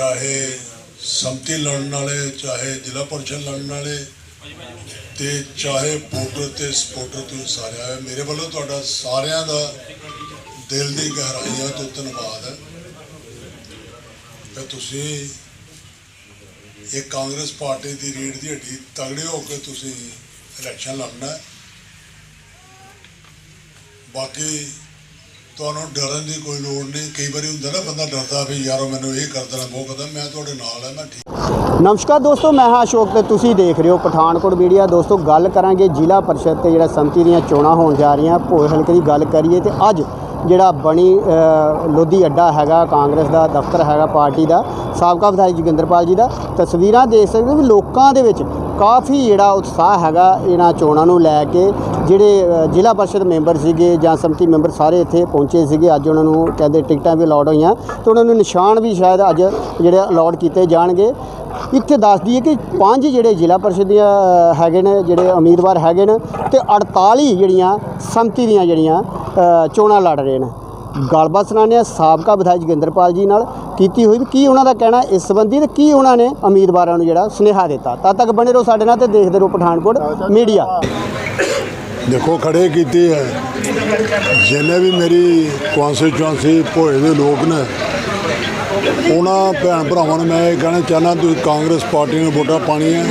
ਚਾਹੇ ਸੰਮਤੀ ਲੜਨ ਵਾਲੇ, ਚਾਹੇ ਜ਼ਿਲ੍ਹਾ ਪਰਿਸ਼ਦ ਲੜਨ ਵਾਲੇ ਤੇ ਚਾਹੇ ਵੋਟਰ ਤੇ ਸਪੋਰਟਰ ਤੁਸੀਂ ਸਾਰੇ ਆਏ ਮੇਰੇ ਵੱਲੋਂ ਤੁਹਾਡਾ ਸਾਰਿਆਂ ਦਾ ਦਿਲ ਦੀ ਗਹਿਰਾਈਆਂ ਤੋਂ ਧੰਨਵਾਦ ਹੈ ਕਿ ਤੁਸੀਂ ਇਹ ਕਾਂਗਰਸ ਪਾਰਟੀ ਦੀ ਰੀੜ ਦੀ ਹੱਡੀ ਤਗੜੇ ਹੋ ਕੇ ਤੁਸੀਂ ਇਲੈਕਸ਼ਨ ਲੜਨਾ ਬਾਕੀ ਤੁਹਾਨੂੰ ਡਰਨ ਦੀ ਕੋਈ ਲੋੜ ਨਹੀਂ। ਕਈ ਵਾਰੀ ਹੁੰਦਾ ਨਾ, ਬੰਦਾ ਡਰਦਾ ਵੀ ਯਾਰੋ ਮੈਨੂੰ ਇਹ ਕਰ ਦੇਣਾ ਉਹ ਕਰਦਾ, ਮੈਂ ਤੁਹਾਡੇ ਨਾਲ ਹਾਂ ਮੈਂ ਠੀਕ ਨਮਸਕਾਰ ਦੋਸਤੋ, ਮੈਂ ਹਾਂ ਅਸ਼ੋਕ ਤੇ ਤੁਸੀਂ ਦੇਖ ਰਹੇ ਹੋ ਪਠਾਨਕੋਟ ਮੀਡੀਆ। ਦੋਸਤੋ, ਗੱਲ ਕਰਾਂਗੇ ਜ਼ਿਲ੍ਹਾ ਪਰਿਸ਼ਦ ਤੇ ਜਿਹੜਾ ਸੰਮਤੀ ਦੀਆਂ ਚੋਣਾਂ ਹੋਣ ਜਾ ਰਹੀਆਂ। ਭੋਏ ਹਲਕੇ ਦੀ ਗੱਲ ਕਰੀਏ ਤੇ ਅੱਜ ਜਿਹੜਾ ਬਣੀ ਲੋਧੀ ਅੱਡਾ ਹੈਗਾ, ਕਾਂਗਰਸ ਦਾ ਦਫ਼ਤਰ ਹੈਗਾ, ਪਾਰਟੀ ਦਾ, ਸਾਬਕਾ ਵਿਧਾਇਕ ਜੋਗਿੰਦਰਪਾਲ ਜੀ ਦਾ। ਤਸਵੀਰਾਂ ਦੇਖ ਸਕਦੇ ਹੋ ਵੀ ਲੋਕਾਂ ਦੇ ਵਿੱਚ ਕਾਫੀ ਜਿਹੜਾ ਉਤਸ਼ਾਹ ਹੈਗਾ ਇਹਨਾਂ ਚੋਣਾਂ ਨੂੰ ਲੈ ਕੇ, ਜਿਹੜੇ ਜ਼ਿਲ੍ਹਾ ਪਰਿਸ਼ਦ ਮੈਂਬਰ ਸੀਗੇ ਜਾਂ ਸੰਮਤੀ ਮੈਂਬਰ ਸਾਰੇ ਇੱਥੇ ਪਹੁੰਚੇ ਸੀਗੇ। ਅੱਜ ਉਹਨਾਂ ਨੂੰ ਕਹਿੰਦੇ ਟਿਕਟਾਂ ਵੀ ਅਲਾਟ ਹੋਈਆਂ ਤੇ ਉਹਨਾਂ ਨੂੰ ਨਿਸ਼ਾਨ ਵੀ ਸ਼ਾਇਦ ਅੱਜ ਜਿਹੜੇ ਅਲਾਟ ਕੀਤੇ ਜਾਣਗੇ। ਇੱਥੇ ਦੱਸ ਦਈਏ ਕਿ ਪੰਜ ਜਿਹੜੇ ਜ਼ਿਲ੍ਹਾ ਪਰਿਸ਼ਦ ਦੀਆਂ ਹੈਗੇ ਨੇ, ਜਿਹੜੇ ਉਮੀਦਵਾਰ ਹੈਗੇ ਨੇ ਤੇ 48 ਜਿਹੜੀਆਂ ਸੰਮਤੀ ਦੀਆਂ ਜਿਹੜੀਆਂ ਚੋਣਾਂ ਲੜ ਰਹੇ ਨੇ। ਗੱਲਬਾਤ ਸੁਣਾਉਂਦੇ ਹਾਂ ਸਾਬਕਾ ਵਿਧਾਇਕ ਜੋਗਿੰਦਰਪਾਲ ਜੀ ਨਾਲ ਕੀਤੀ ਹੋਈ ਵੀ ਕੀ ਉਹਨਾਂ ਦਾ ਕਹਿਣਾ ਇਸ ਸੰਬੰਧੀ ਤੇ ਕੀ ਉਹਨਾਂ ਨੇ ਉਮੀਦਵਾਰਾਂ ਨੂੰ ਜਿਹੜਾ ਸੁਨੇਹਾ ਦਿੱਤਾ। ਤਦ ਤੱਕ ਬਣੇ ਰਹੋ ਸਾਡੇ ਨਾਲ ਤੇ ਦੇਖਦੇ ਰਹੋ ਪਠਾਨਕੋਟ ਮੀਡੀਆ। ਦੇਖੋ, ਖੜੇ ਕੀਤੀ ਹੈ। ਜਿੰਨੇ ਵੀ ਮੇਰੀ ਕੌਂਸਟੀਚੁਐਂਸੀ ਭੋਏ ਦੇ ਲੋਕ ਨੇ, ਉਹਨਾਂ ਭੈਣ ਭਰਾਵਾਂ ਨੂੰ ਮੈਂ ਇਹ ਕਹਿਣਾ ਚਾਹੁੰਦਾ, ਤੁਸੀਂ ਕਾਂਗਰਸ ਪਾਰਟੀ ਨੂੰ ਵੋਟਾਂ ਪਾਣੀਆਂ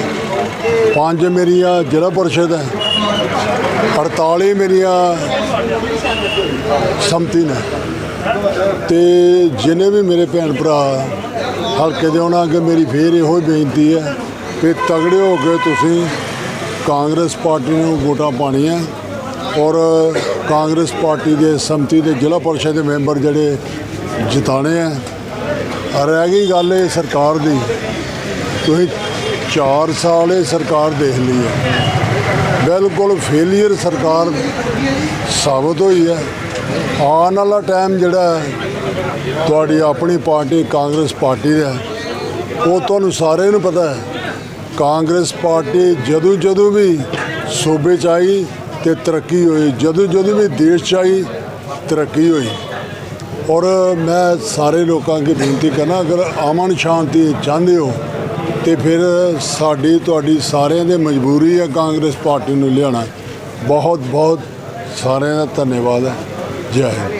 ਪੰਜ ਮੇਰੀਆਂ ਜ਼ਿਲ੍ਹਾ ਪਰਿਸ਼ਦ ਹੈ 48 ਮੇਰੀਆਂ ਸੰਮਤੀ ਨੇ। ਤੇ ਜਿੰਨੇ ਵੀ ਮੇਰੇ ਭੈਣ ਭਰਾ ਹਲਕੇ ਦੇ ਉਹਨਾਂ ਅੱਗੇ ਮੇਰੀ ਫੇਰ ਇਹੋ ਹੀ ਬੇਨਤੀ ਹੈ ਕਿ ਤਗੜੇ ਹੋ ਕੇ ਤੁਸੀਂ ਕਾਂਗਰਸ ਪਾਰਟੀ ਨੂੰ ਵੋਟਾਂ ਪਾਣੀਆਂ ਔਰ ਕਾਂਗਰਸ ਪਾਰਟੀ ਦੇ ਸੰਮਤੀ ਦੇ ਜ਼ਿਲ੍ਹਾ ਪਰਿਸ਼ਦ ਦੇ ਮੈਂਬਰ ਜਿਹੜੇ ਜਿਤਾਣੇ ਆ। ਰਹਿ ਗਈ ਗੱਲ ਇਹ ਸਰਕਾਰ ਦੀ। ਤੁਸੀਂ 4 ਸਾਲ ਇਹ ਸਰਕਾਰ ਦੇਖ ਲਈ ਹੈ। ਬਿਲਕੁਲ ਫੇਲੀਅਰ ਸਰਕਾਰ ਸਾਬਤ ਹੋਈ ਹੈ। ਆਉਣ ਵਾਲਾ ਟਾਈਮ ਜਿਹੜਾ ਤੁਹਾਡੀ ਆਪਣੀ ਪਾਰਟੀ ਕਾਂਗਰਸ ਪਾਰਟੀ ਦਾ ਹੈ, ਉਹ ਤੁਹਾਨੂੰ ਸਾਰਿਆਂ ਨੂੰ ਪਤਾ ਹੈ ਕਾਂਗਰਸ ਪਾਰਟੀ ਜਦੋਂ ਜਦੋਂ ਵੀ ਸੂਬੇ ਚ ਆਈ ਤੇ ਤਰੱਕੀ ਹੋਈ ਜਦੋਂ ਜਦੋਂ ਵੀ ਦੇਸ਼ ਚ ਆਈ ਤਰੱਕੀ ਹੋਈ। ਔਰ ਮੈਂ ਸਾਰੇ ਲੋਕਾਂ ਅੱਗੇ ਬੇਨਤੀ ਕਰਨਾ ਅਗਰ ਅਮਨ ਸ਼ਾਂਤੀ ਚਾਹੁੰਦੇ ਹੋ ਤੇ ਫਿਰ ਸਾਡੀ, ਤੁਹਾਡੀ ਸਾਰਿਆਂ ਦੀ ਮਜਬੂਰੀ ਹੈ ਕਾਂਗਰਸ ਪਾਰਟੀ ਨੂੰ ਲਿਆਉਣਾ। ਬਹੁਤ ਬਹੁਤ ਸਾਰਿਆਂ ਦਾ ਧੰਨਵਾਦ ਹੈ। ਜੈ ਹਿੰਦ।